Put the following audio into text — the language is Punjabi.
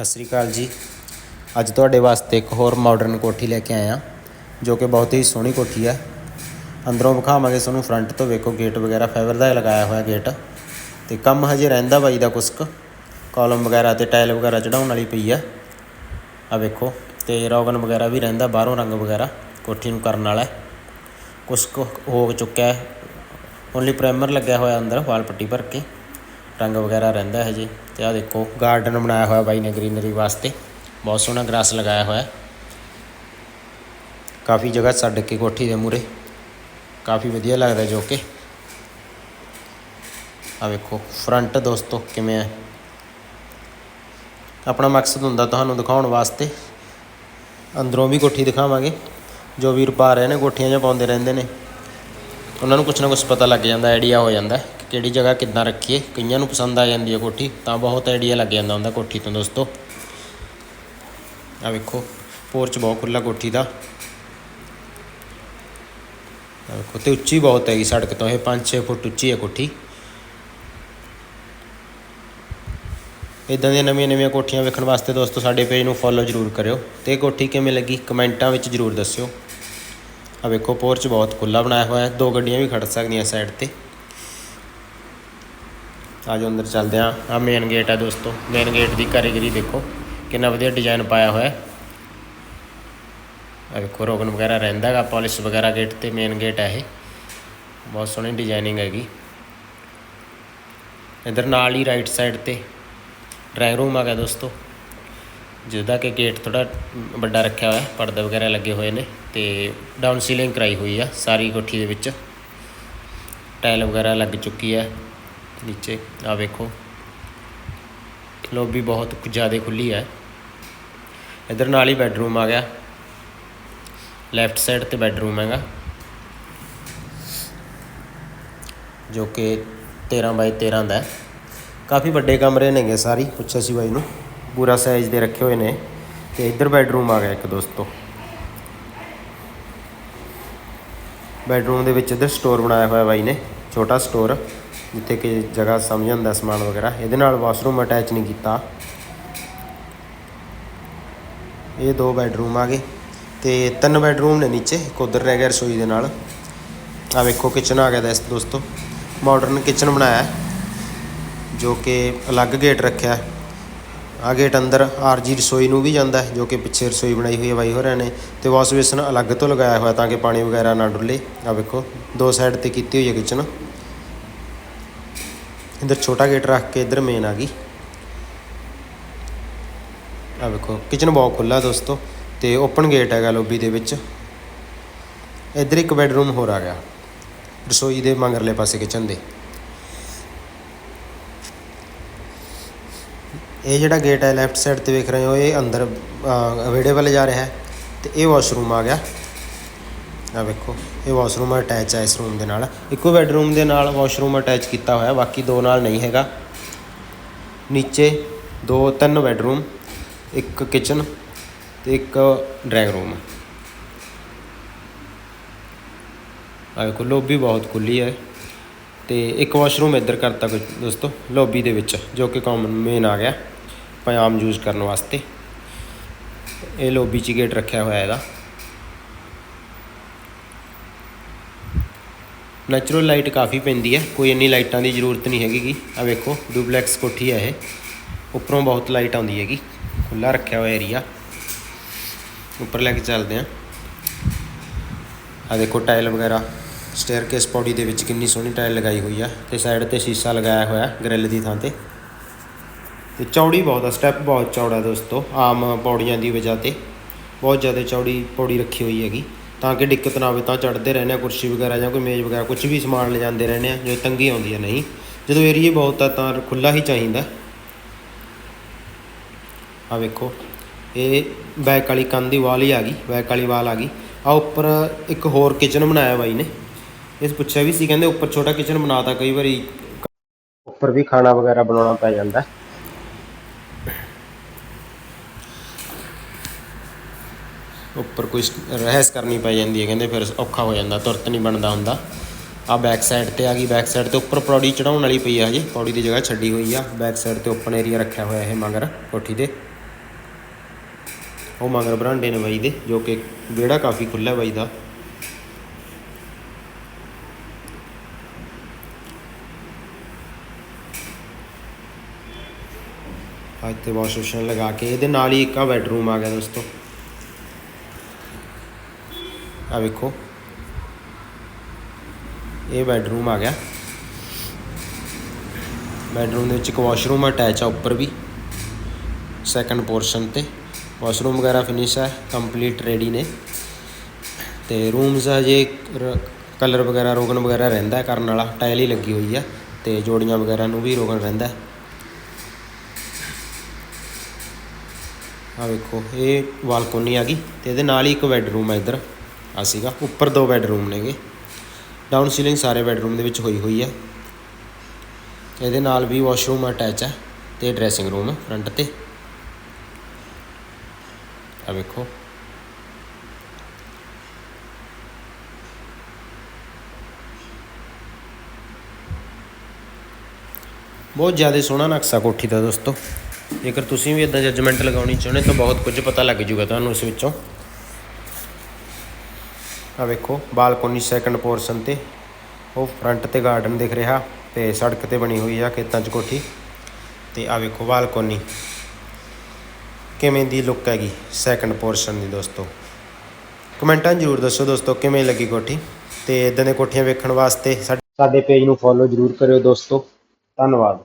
ਸਤਿ ਸ੍ਰੀ ਅਕਾਲ ਜੀ। ਅੱਜ ਤੁਹਾਡੇ ਵਾਸਤੇ ਇੱਕ ਹੋਰ ਮਾਡਰਨ ਕੋਠੀ ਲੈ ਕੇ ਆਇਆ, ਜੋ ਕਿ ਬਹੁਤ ਹੀ ਸੋਹਣੀ ਕੋਠੀ ਹੈ। ਅੰਦਰੋਂ ਵਿਖਾਵਾਂਗੇ ਤੁਹਾਨੂੰ ਫਰੰਟ ਤੋਂ ਵੇਖੋ ਗੇਟ ਵਗੈਰਾ ਫਾਈਬਰ ਦਾ ਹੀ ਲਗਾਇਆ ਹੋਇਆ ਗੇਟ ਤੇ ਕੰਮ ਹਜੇ ਰਹਿੰਦਾ ਬਾਈ ਦਾ ਕੁਸ਼ਕ। ਕੁ ਕਾਲਮ ਵਗੈਰਾ ਤੇ ਟਾਇਲ ਵਗੈਰਾ ਚੜਾਉਣ ਵਾਲੀ ਪਈ ਆ ਆ ਵੇਖੋ, ਤੇ ਰੌਗਨ ਵਗੈਰਾ ਵੀ ਰਹਿੰਦਾ, ਬਾਹਰੋਂ ਰੰਗ ਵਗੈਰਾ ਕੋਠੀ ਨੂੰ ਕਰਨ ਵਾਲਾ ਹੈ। ਕੁਛ ਹੋ ਚੁੱਕਿਆ ਹੈ। ਓਨਲੀ ਪ੍ਰਾਈਮਰ ਲੱਗਿਆ ਹੋਇਆ ਅੰਦਰ, ਵਾਲ ਪੱਟੀ ਭਰ ਕੇ। ਰੰਗ ਵਗੈਰਾ ਰਹਿੰਦਾ ਹੈ ਜੀ। ਤੇ ਆ ਦੇਖੋ ਗਾਰਡਨ ਬਣਾਇਆ ਹੋਇਆ ਬਾਈ ਨੇ ਗ੍ਰੀਨਰੀ ਵਾਸਤੇ। ਬਹੁਤ ਸੋਹਣਾ ਗ੍ਰਾਸ ਲਗਾਇਆ ਹੋਇਆ ਕਾਫੀ ਜਗ੍ਹਾ ਛੱਡ ਕੇ ਕੋਠੀ ਦੇ ਮੂਰੇ ਕਾਫੀ ਵਧੀਆ ਲੱਗਦਾ ਜੋ ਕਿ। ਆ ਵੇਖੋ ਫਰੰਟ ਦੋਸਤੋ, ਕਿਵੇਂ ਹੈ। ਆਪਣਾ ਮਕਸਦ ਹੁੰਦਾ ਤੁਹਾਨੂੰ ਦਿਖਾਉਣ ਵਾਸਤੇ। ਅੰਦਰੋਂ ਵੀ ਕੋਠੀ ਦਿਖਾਵਾਂਗੇ। ਜੋ ਵੀਰ ਪਾ ਰਹੇ ਨੇ, ਕੋਠੀਆਂ 'ਚ ਪਾਉਂਦੇ ਰਹਿੰਦੇ ਨੇ। ਉਹਨਾਂ ਨੂੰ ਕੁਛ ਨਾ ਕੁਛ ਪਤਾ ਲੱਗ ਜਾਂਦਾ ਆਈਡੀਆ ਹੋ ਜਾਂਦਾ ਕਿਹੜੀ ਜਗ੍ਹਾ ਕਿੱਦਾਂ ਰੱਖੀਏ? ਕਈਆਂ ਨੂੰ ਪਸੰਦ ਆ ਜਾਂਦੀ ਹੈ ਕੋਠੀ, ਤਾਂ ਬਹੁਤ ਆਈਡੀਆ ਲੱਗ ਜਾਂਦਾ ਹੁੰਦਾ ਕੋਠੀ ਤੋਂ ਦੋਸਤੋ। ਆ ਵੇਖੋ ਪੋਰਚ ਬਹੁਤ ਖੁੱਲਾ ਕੋਠੀ ਦਾ। ਵੇਖੋ, ਤੇ ਉੱਚੀ ਬਹੁਤ ਹੈਗੀ ਸੜਕ ਤੋਂ, ਇਹ 5-6 ਫੁੱਟ ਉੱਚੀ ਹੈ ਕੋਠੀ। ਇਦਾਂ ਦੀਆਂ ਨਵੀਆਂ ਨਵੀਆਂ ਕੋਠੀਆਂ ਵੇਖਣ ਵਾਸਤੇ ਦੋਸਤੋ, ਸਾਡੇ ਪੇਜ ਨੂੰ ਫੋਲੋ ਜ਼ਰੂਰ ਕਰਿਓ। ਤੇ ਇਹ ਕੋਠੀ ਕਿਵੇਂ ਲੱਗੀ? ਕਮੈਂਟਾਂ ਵਿੱਚ ਜ਼ਰੂਰ ਦੱਸਿਓ। ਆ ਵੇਖੋ ਪੋਰਚ ਬਹੁਤ ਖੁੱਲਾ ਬਣਾਇਆ ਹੋਇਆ ਹੈ, ਦੋ ਗੱਡੀਆਂ ਵੀ ਖੜ ਸਕਦੀਆਂ ਸਾਈਡ ਤੇ। ਆਜੋ ਅੰਦਰ ਚੱਲਦੇ ਆ। ਆ ਮੇਨ ਗੇਟ ਹੈ ਦੋਸਤੋ। ਮੇਨ ਗੇਟ ਦੀ ਕਾਰੀਗਰੀ ਦੇਖੋ। ਕਿੰਨਾ ਵਧੀਆ ਡਿਜ਼ਾਈਨ ਪਾਇਆ ਹੋਇਆ ਹੈ। ਆ ਵੇਖੋ ਰੋਗਨ ਵਗੈਰਾ ਰਹਿੰਦਾ ਹੈਗਾ ਪਾਲਿਸ਼ ਵਗੈਰਾ ਗੇਟ ਤੇ ਮੇਨ ਗੇਟ ਹੈ ਇਹ। ਬਹੁਤ ਸੋਹਣੀ ਡਿਜ਼ਾਈਨਿੰਗ ਹੈਗੀ। ਇਧਰ ਨਾਲ ਹੀ ਰਾਈਟ ਸਾਈਡ ਤੇ ਡਰਾਇੰਗ ਰੂਮ ਹੈਗਾ ਦੋਸਤੋ। ਜਿਹਦਾ ਕਿ ਗੇਟ ਥੋੜਾ ਵੱਡਾ ਰੱਖਿਆ ਹੋਇਆ ਪਰਦੇ ਵਗੈਰਾ ਲੱਗੇ ਹੋਏ ਨੇ ਤੇ ਡਾਊਨ ਸੀਲਿੰਗ ਕਰਾਈ ਹੋਈ ਆ ਸਾਰੀ ਕੋਠੀ ਦੇ ਵਿੱਚ। ਟਾਇਲ ਵਗੈਰਾ ਲੱਗ ਚੁੱਕੀ ਹੈ। ਨੀਚੇ ਆ ਵੇਖੋ। ਲੌਬੀ ਬਹੁਤ ਜ਼ਿਆਦਾ ਖੁੱਲੀ ਹੈ। ਇਧਰ ਨਾਲ ਹੀ ਬੈੱਡਰੂਮ ਆ ਗਿਆ। ਲੈਫਟ ਸਾਈਡ ਤੇ ਬੈੱਡਰੂਮ ਹੈਗਾ। ਜੋ ਕਿ 13 ਬਾਈ 13 ਦਾ ਹੈ। ਕਾਫੀ ਵੱਡੇ ਕਮਰੇ ਨੇਗੇ ਸਾਰੀ, ਪੁੱਛਿਆ ਸੀ ਬਾਈ ਨੂੰ। ਪੂਰਾ ਸਾਈਜ਼ ਦੇ ਰੱਖੇ ਹੋਏ ਨੇ। ਤੇ ਇੱਧਰ ਬੈੱਡਰੂਮ ਆ ਗਿਆ ਇੱਕ ਦੋਸਤੋ ਬੈੱਡਰੂਮ ਦੇ ਵਿੱਚ ਇੱਧਰ ਸਟੋਰ ਬਣਾਇਆ ਹੋਇਆ ਬਾਈ ਨੇ। ਛੋਟਾ ਸਟੋਰ ਜਿੱਥੇ ਕਿ ਜਗ੍ਹਾ ਸਮਝ ਜਾਂਦਾ ਸਮਾਨ ਵਗੈਰਾ। ਇਹਦੇ ਨਾਲ ਵਾਸ਼ਰੂਮ ਅਟੈਚ ਨਹੀਂ ਕੀਤਾ। ਇਹ ਦੋ ਬੈਡਰੂਮ ਆ ਗਏ ਤੇ ਤਿੰਨ ਬੈਡਰੂਮ ਨੇ ਨੀਚੇ, ਇੱਕ ਉਧਰ ਰਹਿ ਗਿਆ ਰਸੋਈ ਦੇ ਨਾਲ। ਆ ਵੇਖੋ ਕਿਚਨ ਆ ਗਿਆ ਦਾ ਦੋਸਤੋ। ਮਾਡਰਨ ਕਿਚਨ ਬਣਾਇਆ ਜੋ ਕਿ ਅਲੱਗ ਗੇਟ ਰੱਖਿਆ ਹੈ। ਆ ਗੇਟ ਅੰਦਰ ਆਰਜੀ ਰਸੋਈ ਨੂੰ ਵੀ ਜਾਂਦਾ ਜੋ ਕਿ ਪਿੱਛੇ ਰਸੋਈ ਬਣਾਈ ਹੋਈ ਹੈ ਬਾਈ ਹੋਰਾਂ ਨੇ। ਤੇ ਵਾਸ਼ ਬੇਸਨ ਅਲੱਗ ਤੋਂ ਲਗਾਇਆ ਹੋਇਆ ਤਾਂ ਕਿ ਪਾਣੀ ਵਗੈਰਾ ਨਾ ਡੁੱਲੇ। ਆ ਵੇਖੋ, ਦੋ ਸਾਈਡ ਤੇ ਕੀਤੀ ਹੋਈ ਹੈ ਕਿਚਨ ਇੱਧਰ ਛੋਟਾ ਗੇਟ ਰੱਖ ਕੇ ਇੱਧਰ ਮੇਨ ਆ ਗਈ। ਆ ਵੇਖੋ ਕਿਚਨ ਬਹੁਤ ਖੁੱਲਾ ਦੋਸਤੋ, ਤੇ ਓਪਨ ਗੇਟ ਹੈਗਾ ਲੌਬੀ ਦੇ ਵਿੱਚ। ਇੱਧਰ ਇੱਕ ਬੈੱਡਰੂਮ ਹੋਰ ਆ ਗਿਆ, ਰਸੋਈ ਦੇ ਮੰਗਰਲੇ ਪਾਸੇ ਕਿਚਨ ਦੇ। ਇਹ ਜਿਹੜਾ ਗੇਟ ਹੈ ਲੈਫਟ ਸਾਈਡ ਤੇ ਵੇਖ ਰਹੇ ਹੋ, ਇਹ ਅੰਦਰ ਵਿਹੜੇ ਵੱਲ ਜਾ ਰਿਹਾ ਹੈ, ਤੇ ਇਹ ਵਾਸ਼ਰੂਮ ਆ ਗਿਆ। ਆ ਵੇਖੋ, ਇਹ ਵਾਸ਼ਰੂਮ ਅਟੈਚ ਹੈ ਇਸ ਰੂਮ ਦੇ ਨਾਲ। ਇੱਕੋ ਬੈੱਡਰੂਮ ਦੇ ਨਾਲ ਵਾਸ਼ਰੂਮ ਅਟੈਚ ਕੀਤਾ ਹੋਇਆ, ਬਾਕੀ ਦੋ ਨਾਲ ਨਹੀਂ ਹੈਗਾ। ਨੀਚੇ ਦੋ, ਤਿੰਨ ਬੈੱਡਰੂਮ ਇੱਕ ਕਿਚਨ ਤੇ ਇੱਕ ਡਰਾਇੰਗ ਰੂਮ ਆ ਵੇਖੋ ਲੌਬੀ ਬਹੁਤ ਖੁੱਲੀ ਹੈ। ਤੇ ਇੱਕ ਵਾਸ਼ਰੂਮ ਇੱਧਰ ਕਰਤਾ ਕੁਝ ਦੋਸਤੋ ਲੋਬੀ ਦੇ ਵਿੱਚ, ਜੋ ਕਿ ਕਾਮਨ ਮੇਨ ਆ ਗਿਆ ਆਪਾਂ ਆਮ ਯੂਜ਼ ਕਰਨ ਵਾਸਤੇ। ਇਹ ਲੋਬੀ 'ਚ ਗੇਟ ਰੱਖਿਆ ਹੋਇਆ ਇਹਦਾ। ਨੈਚੁਰਲ ਲਾਈਟ ਕਾਫੀ ਪੈਂਦੀ ਹੈ। ਕੋਈ ਇੰਨੀ ਲਾਈਟਾਂ ਦੀ ਜ਼ਰੂਰਤ ਨਹੀਂ ਹੈਗੀ ਆ ਵੇਖੋ ਡੁਪਲੈਕਸ ਕੋਠੀ ਹੈ ਇਹ। ਉੱਪਰੋਂ ਬਹੁਤ ਲਾਈਟ ਆਉਂਦੀ ਹੈਗੀ। ਖੁੱਲਾ ਰੱਖਿਆ ਹੋਇਆ ਏਰੀਆ ਉੱਪਰ ਲੈ ਕੇ ਚੱਲਦੇ ਹਾਂ। ਆ ਦੇਖੋ ਟਾਇਲ ਵਗੈਰਾ। ਸਟੇਅਰਕੇਸ ਪੌੜੀ ਦੇ ਵਿੱਚ ਕਿੰਨੀ ਸੋਹਣੀ ਟਾਇਲ ਲਗਾਈ ਹੋਈ ਆ। ਤੇ ਸਾਈਡ ਤੇ ਸ਼ੀਸ਼ਾ ਲਗਾਇਆ ਹੋਇਆ ਗ੍ਰਿਲ ਦੀ ਥਾਂ ਤੇ। ਤੇ ਚੌੜੀ ਬਹੁਤ ਆ ਸਟੈਪ ਬਹੁਤ ਚੌੜਾ ਦੋਸਤੋ। ਆਮ ਪੌੜੀਆਂ ਦੀ ਵਜ੍ਹਾ ਤੇ। ਬਹੁਤ ਜ਼ਿਆਦਾ ਚੌੜੀ ਪੌੜੀ ਰੱਖੀ ਹੋਈ ਹੈਗੀ। ਤਾਂ ਕਿ ਦਿੱਕਤ ਨਾ ਆਵੇ ਤਾਂ ਚੜਦੇ ਰਹਿੰਦੇ ਆ, ਕੁਰਸੀ ਵਗੈਰਾ ਜਾਂ ਕੋਈ ਮੇਜ਼ ਵਗੈਰਾ ਕੁਝ ਵੀ ਸਮਾਨ ਲੈ ਜਾਂਦੇ ਰਹਿੰਦੇ ਆ, ਜੇ ਤੰਗੀ ਆਉਂਦੀ ਹੈ ਨਹੀਂ। ਜਦੋਂ ਏਰੀਆ ਬਹੁਤ ਆ ਤਾਂ ਖੁੱਲਾ ਹੀ ਚਾਹੀਦਾ। ਆ ਵੇਖੋ, ਇਹ ਬੈਕ ਵਾਲੀ ਕੰਧ ਦੀ ਵਾਲ ਹੀ ਆ ਗਈ, ਬੈਕ ਵਾਲੀ ਵਾਲ ਆ ਗਈ। ਆ ਉੱਪਰ ਇੱਕ ਹੋਰ ਕਿਚਨ ਬਣਾਇਆ ਬਾਈ ਨੇ। ਇਸ ਪੁੱਛਿਆ ਵੀ ਸੀ, ਕਹਿੰਦੇ ਉੱਪਰ ਛੋਟਾ ਕਿਚਨ ਬਣਾਤਾ, ਕਈ ਵਾਰੀ ਉੱਪਰ ਵੀ ਖਾਣਾ ਵਗੈਰਾ ਬਣਾਉਣਾ ਪੈ ਜਾਂਦਾ। ਉੱਪਰ ਕੋਈ ਰਹਿਸ ਕਰਨੀ ਪੈ ਜਾਂਦੀ ਹੈ, ਕਹਿੰਦੇ ਫਿਰ ਔਖਾ ਹੋ ਜਾਂਦਾ, ਤੁਰਤ ਨਹੀਂ ਬਣਦਾ ਹੁੰਦਾ। ਆ ਬੈਕ ਸਾਈਡ ਤੇ ਆ ਗਈ ਬੈਕ ਸਾਈਡ ਤੇ ਉੱਪਰ ਪੌੜੀ ਚੜਾਉਣ ਵਾਲੀ ਪਈ ਆ ਹਜੇ ਪੌੜੀ ਦੀ ਜਗ੍ਹਾ ਛੱਡੀ ਹੋਈ ਆ। ਬੈਕ ਸਾਈਡ ਤੇ ਓਪਨ ਏਰੀਆ ਰੱਖਿਆ ਹੋਇਆ ਇਹ ਮਗਰ, ਕੋਠੀ ਦੇ ਉਹ ਮਗਰ ਬਰਾਂਡੇ ਨੇ ਬਾਈ ਦੇ, ਜੋ ਕਿ ਵਿਹੜਾ ਕਾਫੀ ਖੁੱਲ੍ਹਾ ਬਾਈ ਦਾ। ਅੱਜ ਤੇ ਵਾਸ਼ ਮਸ਼ੀਨ ਲਗਾ ਕੇ, ਇਹਦੇ ਨਾਲ ਹੀ ਇੱਕ ਆ ਬੈਡਰੂਮ ਆ ਗਿਆ ਦੋਸਤੋ। ਆ ਵੇਖੋ। ਇਹ ਬੈਡਰੂਮ ਆ ਗਿਆ। ਬੈਡਰੂਮ ਦੇ ਵਿੱਚ ਇੱਕ ਵਾਸ਼ਰੂਮ ਅਟੈਚ ਆ ਉੱਪਰ ਵੀ। ਸੈਕੰਡ ਪੋਰਸ਼ਨ ਤੇ। ਵਾਸ਼ਰੂਮ ਵਗੈਰਾ ਫਿਨਿਸ਼ ਹੈ ਕੰਪਲੀਟ ਰੈਡੀ ਨੇ। ਤੇ ਰੂਮਸ ਹਜੇ ਕਲਰ ਵਗੈਰਾ, ਰੋਗਨ ਵਗੈਰਾ ਰਹਿੰਦਾ ਕਰਨ ਵਾਲਾ। ਟਾਇਲ ਹੀ ਲੱਗੀ ਹੋਈ ਆ ਤੇ ਜੋੜੀਆਂ ਵਗੈਰਾ ਨੂੰ ਵੀ ਰੋਗਨ ਰਹਿੰਦਾ ਹੈ। ਆ ਵੇਖੋ, ਇਹ ਬਾਲਕੋਨੀ ਆ ਗਈ ਤੇ ਇਹਦੇ ਨਾਲ ਹੀ ਇੱਕ ਬੈਡਰੂਮ ਹੈ ਇੱਧਰ। ਆ ਸੀਗਾ, ਉੱਪਰ ਦੋ ਬੈੱਡਰੂਮ ਨੇਗੇ। ਡਾਊਨ ਸੀਲਿੰਗ ਸਾਰੇ ਬੈੱਡਰੂਮ ਦੇ ਵਿੱਚ ਹੋਈ ਹੋਈ ਹੈ ਇਹਦੇ ਨਾਲ ਵੀ ਵਾਸ਼ਰੂਮ ਅਟੈਚ ਹੈ ਤੇ ਡਰੈਸਿੰਗ ਰੂਮ ਫਰੰਟ ਤੇ। ਆ ਵੇਖੋ। ਬਹੁਤ ਜ਼ਿਆਦਾ ਸੋਹਣਾ ਨਕਸ਼ਾ ਕੋਠੀ ਦਾ ਦੋਸਤੋ। ਜੇਕਰ ਤੁਸੀਂ ਵੀ ਇਦਾਂ ਜੱਜਮੈਂਟ ਲਗਾਉਣੀ ਚਾਹੁੰਦੇ ਤਾਂ ਬਹੁਤ ਕੁਝ ਪਤਾ ਲੱਗ ਜੂਗਾ ਤੁਹਾਨੂੰ ਇਸ ਵਿੱਚੋਂ। ਆ ਵੇਖੋ, ਬਾਲਕੋਨੀ ਸੈਕੰਡ ਪੋਰਸ਼ਨ ਤੇ। ਉਹ ਫਰੰਟ ਤੇ ਗਾਰਡਨ ਦਿਖ ਰਿਹਾ ਤੇ ਸੜਕ ਤੇ ਬਣੀ ਹੋਈ ਆ ਖੇਤਾਂ 'ਚ ਕੋਠੀ। ਤੇ ਆ ਵੇਖੋ ਬਾਲਕੋਨੀ। ਕਿਵੇਂ ਦੀ ਲੁੱਕ ਹੈਗੀ ਸੈਕੰਡ ਪੋਰਸ਼ਨ ਦੀ ਦੋਸਤੋ? ਕਮੈਂਟਾਂ ਜ਼ਰੂਰ ਦੱਸੋ ਦੋਸਤੋ, ਕਿਵੇਂ ਲੱਗੀ ਕੋਠੀ? ਤੇ ਇਦਾਂ ਦੇ ਕੋਠੀਆਂ ਵੇਖਣ ਵਾਸਤੇ ਸਾਡੇ ਪੇਜ ਨੂੰ ਫੋਲੋ ਜ਼ਰੂਰ ਕਰਿਓ ਦੋਸਤੋ। ਧੰਨਵਾਦ।